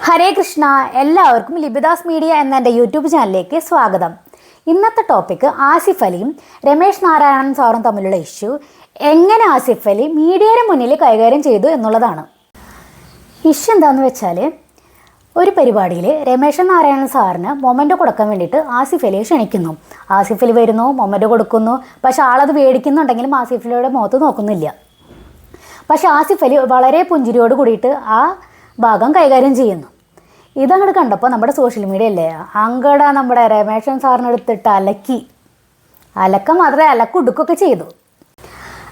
ഹരേ കൃഷ്ണ എല്ലാവർക്കും ലിബിദാസ് മീഡിയ എന്ന എന്റെ യൂട്യൂബ് ചാനലിലേക്ക് സ്വാഗതം. ഇന്നത്തെ ടോപ്പിക്ക് ആസിഫ് അലിയും രമേശ് നാരായണൻ സാറും തമ്മിലുള്ള ഇഷ്യൂ എങ്ങനെ ആസിഫ് അലി മീഡിയയുടെ മുന്നിൽ കൈകാര്യം ചെയ്തു എന്നുള്ളതാണ്. ഇഷ്യൂ എന്താണെന്ന് വെച്ചാൽ ഒരു പരിപാടിയിൽ രമേശൻ നാരായണൻ സാറിന് മൊമെന്റ് കൊടുക്കാൻ വേണ്ടിയിട്ട് ആസിഫ് അലിയെ ക്ഷണിക്കുന്നു. ആസിഫ് അലി വരുന്നു മൊമെന്റ് കൊടുക്കുന്നു. പക്ഷെ ആളത് മേടിക്കുന്നുണ്ടെങ്കിലും ആസിഫ് അലിയുടെ മുഖത്ത് നോക്കുന്നില്ല. പക്ഷെ ആസിഫ് അലി വളരെ പുഞ്ചിരിയോട് കൂടിയിട്ട് ആ ഭാഗം കൈകാര്യം ചെയ്യുന്നു. ഇതങ്ങോട്ട് കണ്ടപ്പോൾ നമ്മുടെ സോഷ്യൽ മീഡിയ അല്ലേ അങ്ങട നമ്മുടെ രമേശൻ സാറിനെടുത്തിട്ട് അലക്കി. അലക്ക മാത്രമേ അലക്കുടുക്കൊക്കെ ചെയ്തു.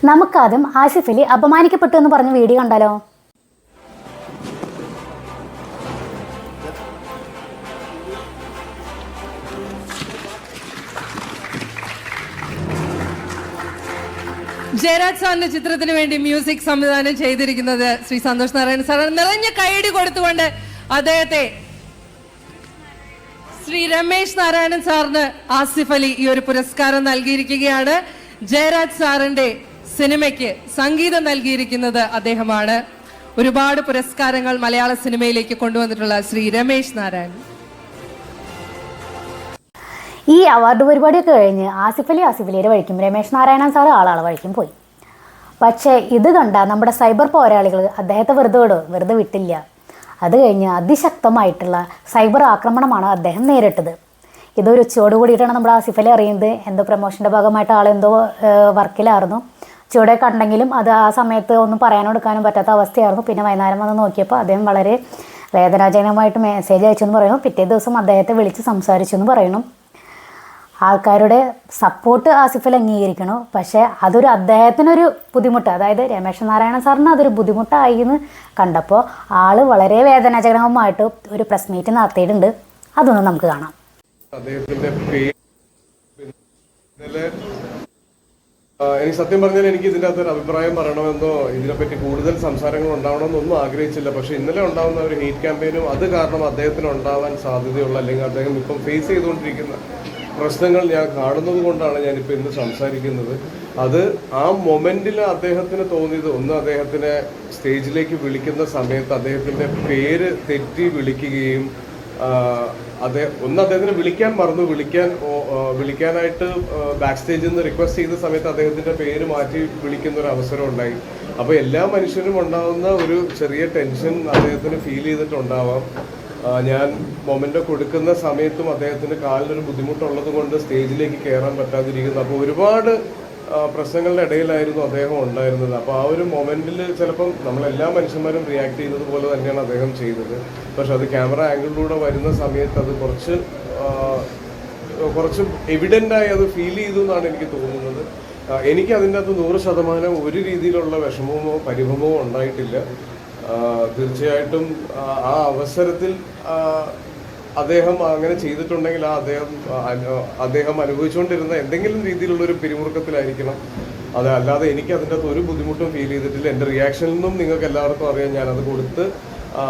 നമുക്കാദ്യം ആസിഫ് അലി അപമാനിക്കപ്പെട്ടു എന്ന് പറഞ്ഞ വീഡിയോ കണ്ടാലോ? ജയരാജ് സാറിന്റെ ചിത്രത്തിന് വേണ്ടി മ്യൂസിക് സംവിധാനം ചെയ്തിരിക്കുന്നത് ശ്രീ സന്തോഷ് നാരായണൻ സാർ നിറഞ്ഞ കൈയടി കൊടുത്തുകൊണ്ട് അദ്ദേഹത്തെ ശ്രീ രമേശ് നാരായണൻ സാറിന് ആസിഫ് അലി ഈ ഒരു പുരസ്കാരം നൽകിയിരിക്കുകയാണ്. ജയരാജ് സാറിന്റെ സിനിമയ്ക്ക് സംഗീതം നൽകിയിരിക്കുന്നത് അദ്ദേഹമാണ്. ഒരുപാട് പുരസ്കാരങ്ങൾ മലയാള സിനിമയിലേക്ക് കൊണ്ടുവന്നിട്ടുള്ള ശ്രീ രമേശ് നാരായണൻ. ഈ അവാർഡ് പരിപാടിയൊക്കെ കഴിഞ്ഞ് ആസിഫ് അലി ആസിഫ് അലിയുടെ വഴിക്കും രമേശ് നാരായണൻ സാറ് ആളാളെ വഴിക്കും പോയി. പക്ഷേ ഇത് കണ്ട നമ്മുടെ സൈബർ പോരാളികൾ അദ്ദേഹത്തെ വെറുതെ വിടും വെറുതെ വിട്ടില്ല. അത് കഴിഞ്ഞ് അതിശക്തമായിട്ടുള്ള സൈബർ ആക്രമണമാണ് അദ്ദേഹം നേരിട്ടത്. ഇതൊരു ഉച്ചയോട് കൂടിയിട്ടാണ് നമ്മുടെ ആസിഫ് അലി അറിയുന്നത്. എന്തോ പ്രൊമോഷന്റെ ഭാഗമായിട്ട് ആളെന്തോ വർക്കിലായിരുന്നു. ചൂടെ കണ്ടെങ്കിലും അത് ആ സമയത്ത് ഒന്നും പറയാനോ എടുക്കാനും പറ്റാത്ത അവസ്ഥയായിരുന്നു. പിന്നെ വൈകുന്നേരം വന്ന് നോക്കിയപ്പോൾ അദ്ദേഹം വളരെ വേദനാജനകമായിട്ട് മെസ്സേജ് അയച്ചു എന്ന് പറയുന്നു. പിറ്റേ ദിവസം അദ്ദേഹത്തെ വിളിച്ച് സംസാരിച്ചു എന്ന് പറയുന്നു. ആൾക്കാരുടെ സപ്പോർട്ട് ആസിഫിൽ അംഗീകരിക്കണു. പക്ഷേ അതൊരു അദ്ദേഹത്തിനൊരു ബുദ്ധിമുട്ട്. അതായത് രമേശ് നാരായണ സാറിന് അതൊരു ബുദ്ധിമുട്ടായി എന്ന് കണ്ടപ്പോൾ ആൾ വളരെ വേദനാജനകമായിട്ട് ഒരു പ്രസ് മീറ്റ് നടത്തിയിട്ടുണ്ട്. അതൊന്ന് നമുക്ക് കാണാം. എനിക്ക് സത്യം പറഞ്ഞാൽ എനിക്ക് ഇതിന്റെ അകത്തൊരു അഭിപ്രായം പറയണമെന്നോ ഇതിനെപ്പറ്റി കൂടുതൽ സംസാരങ്ങൾ ഉണ്ടാവണമെന്നൊന്നും ആഗ്രഹിച്ചില്ല. പക്ഷേ ഇന്നലെ ഉണ്ടാവുന്ന ഒരു ഹീറ്റ് ക്യാമ്പയിനും അത് കാരണം അദ്ദേഹത്തിന് ഉണ്ടാവാൻ സാധ്യതയുള്ള അല്ലെങ്കിൽ അദ്ദേഹം ഇപ്പം ഫേസ് ചെയ്തുകൊണ്ടിരിക്കുന്ന പ്രശ്നങ്ങൾ ഞാൻ കാണുന്നത് കൊണ്ടാണ് ഞാനിപ്പോൾ ഇന്ന് സംസാരിക്കുന്നത്. അത് ആ മൊമെന്റിൽ അദ്ദേഹത്തിന് തോന്നിയത് ഒന്ന് അദ്ദേഹത്തിനെ സ്റ്റേജിലേക്ക് വിളിക്കുന്ന സമയത്ത് അദ്ദേഹത്തിന്റെ പേര് തെറ്റി വിളിക്കുകയും അദ്ദേഹം ഒന്ന് അദ്ദേഹത്തിന് വിളിക്കാൻ മറന്നു. വിളിക്കാൻ വിളിക്കാനായിട്ട് ബാക്ക് സ്റ്റേജിൽ നിന്ന് റിക്വസ്റ്റ് ചെയ്ത സമയത്ത് അദ്ദേഹത്തിന്റെ പേര് മാറ്റി വിളിക്കുന്ന ഒരു അവസരം ഉണ്ടായി. അപ്പോൾ എല്ലാ മനുഷ്യരും ഉണ്ടാകുന്ന ഒരു ചെറിയ ടെൻഷൻ അദ്ദേഹത്തിന് ഫീൽ ചെയ്തിട്ടുണ്ടാവാം. ഞാൻ മൊമെന്റ് കൊടുക്കുന്ന സമയത്തും അദ്ദേഹത്തിന് കാലിനൊരു ബുദ്ധിമുട്ടുള്ളത് കൊണ്ട് സ്റ്റേജിലേക്ക് കയറാൻ പറ്റാതിരിക്കുന്നു. അപ്പോൾ ഒരുപാട് പ്രശ്നങ്ങളുടെ ഇടയിലായിരുന്നു അദ്ദേഹം ഉണ്ടായിരുന്നത്. അപ്പോൾ ആ ഒരു മൊമെന്റിൽ ചിലപ്പം നമ്മളെല്ലാ മനുഷ്യന്മാരും റിയാക്ട് ചെയ്യുന്നത് പോലെ തന്നെയാണ് അദ്ദേഹം ചെയ്തത്. പക്ഷെ അത് ക്യാമറ ആംഗിളിലൂടെ വരുന്ന സമയത്ത് അത് കുറച്ച് കുറച്ച് എവിഡന്റായി അത് ഫീൽ ചെയ്തു എന്നാണ് എനിക്ക് തോന്നുന്നത്. എനിക്ക് അതിന്റെ അകത്ത് നൂറ് ശതമാനം ഒരു രീതിയിലുള്ള വിഷമമോ പരിഭവമോ ഉണ്ടായിട്ടില്ല. തീർച്ചയായിട്ടും ആ, അവസരത്തിൽ അദ്ദേഹം അങ്ങനെ ചെയ്തിട്ടുണ്ടെങ്കിൽ ആ അദ്ദേഹം അദ്ദേഹം അനുഭവിച്ചുകൊണ്ടിരുന്ന എന്തെങ്കിലും രീതിയിലുള്ള ഒരു പിരിമുറുക്കത്തിലായിരിക്കണം. അത് അല്ലാതെ എനിക്ക് അതിന്റെ അകത്ത് ഒരു ബുദ്ധിമുട്ടും ഫീൽ ചെയ്തിട്ടില്ല. എന്റെ റിയാക്ഷനിൽ നിന്നും നിങ്ങൾക്ക് എല്ലാവർക്കും അറിയാം ഞാനത് കൊടുത്ത്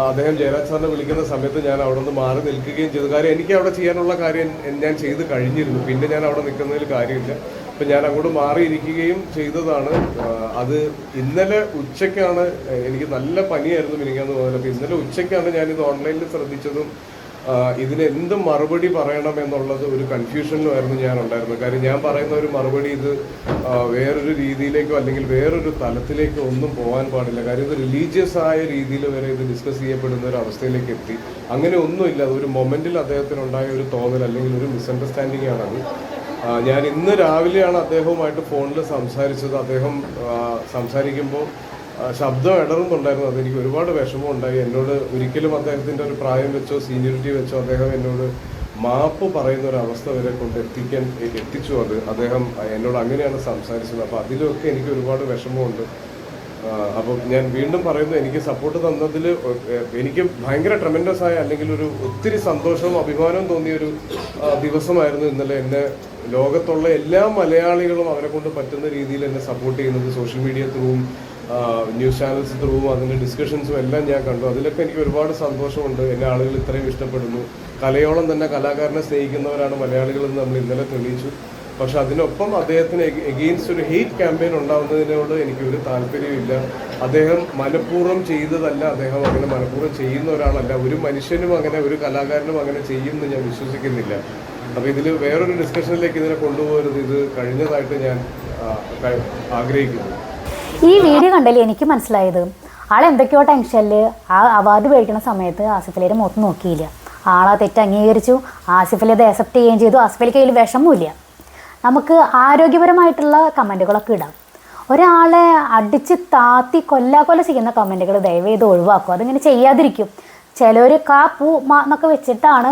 അദ്ദേഹം ജയരാജ് സാറിനെ വിളിക്കുന്ന സമയത്ത് ഞാൻ അവിടെ നിന്ന് മാറി നിൽക്കുകയും ചെയ്തു. കാര്യം എനിക്ക് അവിടെ ചെയ്യാനുള്ള കാര്യം ഞാൻ ചെയ്ത് കഴിഞ്ഞിരുന്നു. പിന്നെ ഞാൻ അവിടെ നിൽക്കുന്നതിൽ കാര്യമില്ല. അപ്പം ഞാൻ അങ്ങോട്ട് മാറിയിരിക്കുകയും ചെയ്തതാണ്. അത് ഇന്നലെ ഉച്ചയ്ക്കാണ് എനിക്ക് നല്ല പനിയായിരുന്നു മിനിക്കാന്ന് പോകുന്നത് അപ്പം ഇന്നലെ ഉച്ചയ്ക്കാണ് ഞാനിത് ഓൺലൈനിൽ ശ്രദ്ധിച്ചതും ഇതിന് എന്ത് മറുപടി പറയണം എന്നുള്ളത് ഒരു കൺഫ്യൂഷനിലുമായിരുന്നു ഞാൻ ഉണ്ടായിരുന്നത് കാര്യം ഞാൻ പറയുന്ന ഒരു മറുപടി ഇത് വേറൊരു രീതിയിലേക്കോ അല്ലെങ്കിൽ വേറൊരു തലത്തിലേക്കോ ഒന്നും പോകാൻ പാടില്ല. കാര്യം ഇത് റിലീജിയസ് ആയ രീതിയിൽ വരെ ഇത് ഡിസ്കസ് ചെയ്യപ്പെടുന്ന ഒരു അവസ്ഥയിലേക്ക് എത്തി. അങ്ങനെ ഒന്നുമില്ല. അത് ഒരു മൊമെന്റിൽ അദ്ദേഹത്തിനുണ്ടായ ഒരു തോന്നൽ അല്ലെങ്കിൽ ഒരു മിസ്അണ്ടർസ്റ്റാൻഡിംഗ് ആണത്. ഞാൻ ഇന്ന് രാവിലെയാണ് അദ്ദേഹവുമായിട്ട് ഫോണിൽ സംസാരിച്ചത്. അദ്ദേഹം സംസാരിക്കുമ്പോൾ ശബ്ദം ഇടറുന്നുണ്ടായിരുന്നു. അതെനിക്ക് ഒരുപാട് വിഷമം ഉണ്ടായി. എന്നോട് ഒരിക്കലും അദ്ദേഹത്തിന്റെ ഒരു പ്രായം വെച്ചോ സീനിയോറിറ്റി വെച്ചോ അദ്ദേഹം എന്നോട് മാപ്പ് പറയുന്ന ഒരു അവസ്ഥ വരെ കൊണ്ട് എത്തിക്കാൻ എത്തിച്ചു. അത് അദ്ദേഹം എന്നോട് അങ്ങനെയാണ് സംസാരിച്ചത്. അപ്പോൾ അതിലൊക്കെ എനിക്ക് ഒരുപാട് വിഷമമുണ്ട്. അപ്പം ഞാൻ വീണ്ടും പറയുന്നു എനിക്ക് സപ്പോർട്ട് തന്നതിൽ എനിക്ക് ഭയങ്കര ട്രമെൻഡസ് ആയ അല്ലെങ്കിൽ ഒരു ഒത്തിരി സന്തോഷവും അഭിമാനവും തോന്നിയ ഒരു ദിവസമായിരുന്നു ഇന്നലെ എന്നെ ലോകത്തുള്ള എല്ലാ മലയാളികളും അവരെ കൊണ്ട് പറ്റുന്ന രീതിയിൽ എന്നെ സപ്പോർട്ട് ചെയ്യുന്നത് സോഷ്യൽ മീഡിയ ത്രൂവും ന്യൂസ് ചാനൽസ് ത്രൂവും അതിന്റെ ഡിസ്കഷൻസും എല്ലാം ഞാൻ കണ്ടു. അതിലൊക്കെ എനിക്ക് ഒരുപാട് സന്തോഷമുണ്ട്. എന്നെ ആളുകൾ ഇത്രയും ഇഷ്ടപ്പെടുന്നു. കലയോളം തന്നെ കലാകാരനെ സ്നേഹിക്കുന്നവരാണ് മലയാളികളെന്ന് നമ്മൾ ഇന്നലെ തെളിയിച്ചു. പക്ഷെ അതിനൊപ്പം അദ്ദേഹത്തിന് എഗെയിൻസ്റ്റ് ഒരു ഹെയ്റ്റ് ക്യാമ്പയിൻ ഉണ്ടാവുന്നതിനോട് എനിക്ക് ഒരു താല്പര്യമില്ല അദ്ദേഹം മനഃപൂർവം ചെയ്തതല്ല അദ്ദേഹം അങ്ങനെ മനഃപൂർവം ചെയ്യുന്ന ഒരാളല്ല. ഒരു മനുഷ്യനും അങ്ങനെ ഒരു കലാകാരനും അങ്ങനെ ചെയ്യുമെന്ന് ഞാൻ വിശ്വസിക്കുന്നില്ല. അപ്പോൾ ഇതിൽ വേറൊരു ഡിസ്കഷനിലേക്ക് ഇതിനെ കൊണ്ടുപോകരുത്. ഇത് കഴിഞ്ഞതായിട്ട് ഞാൻ ആഗ്രഹിക്കുന്നു. ഈ വീഡിയോ കണ്ടാൽ എനിക്ക് മനസ്സിലായത്? ആൾ എന്തൊക്കെയോ ടെൻഷനിൽ ആ അവാർഡ് മേടിക്കുന്ന സമയത്ത് ആസിഫ് അലിയുടെ മുഖത്ത് നോക്കിയില്ല. ആളാ തെറ്റ് അംഗീകരിച്ചു. ആസിഫലി അത് അക്സെപ്റ്റ് ചെയ്യുകയും ചെയ്തു. ആസിഫ് അലിക്ക് കയ്യിൽ വിഷമമില്ല നമുക്ക് ആരോഗ്യപരമായിട്ടുള്ള കമന്റുകളൊക്കെ ഇടാം. ഒരാളെ അടിച്ച് താത്തി കൊല്ലാകൊല ചെയ്യുന്ന കമന്റുകൾ ദയവ് ചെയ്ത് ഒഴിവാക്കും. അതിങ്ങനെ ചെയ്യാതിരിക്കും. ചിലർ കാ പൂ മാ എന്നൊക്കെ വെച്ചിട്ടാണ്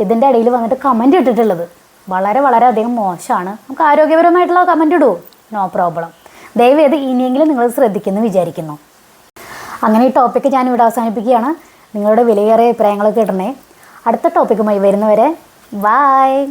ഇതിന്റെ ഇടയിൽ വന്നിട്ട് കമന്റ് ഇട്ടിട്ടുള്ളത്. വളരെ വളരെ അധികം മോശമാണ്. നമുക്ക് ആരോഗ്യപരമായിട്ടുള്ള കമന്റ് ഇടൂ. No problem. ദയവ് ചെയ്ത് ഇനിയെങ്കിലും നിങ്ങൾ ശ്രദ്ധിക്കുന്നു വിചാരിക്കുന്നു. അങ്ങനെ ഈ ടോപ്പിക്ക് ഞാൻ ഇവിടെ അവസാനിപ്പിക്കുകയാണ്. നിങ്ങളുടെ വിലയേറിയ അഭിപ്രായങ്ങളൊക്കെ ഇടണേ. അടുത്ത ടോപ്പിക്കുമായി വരുന്നവരെ ബായ്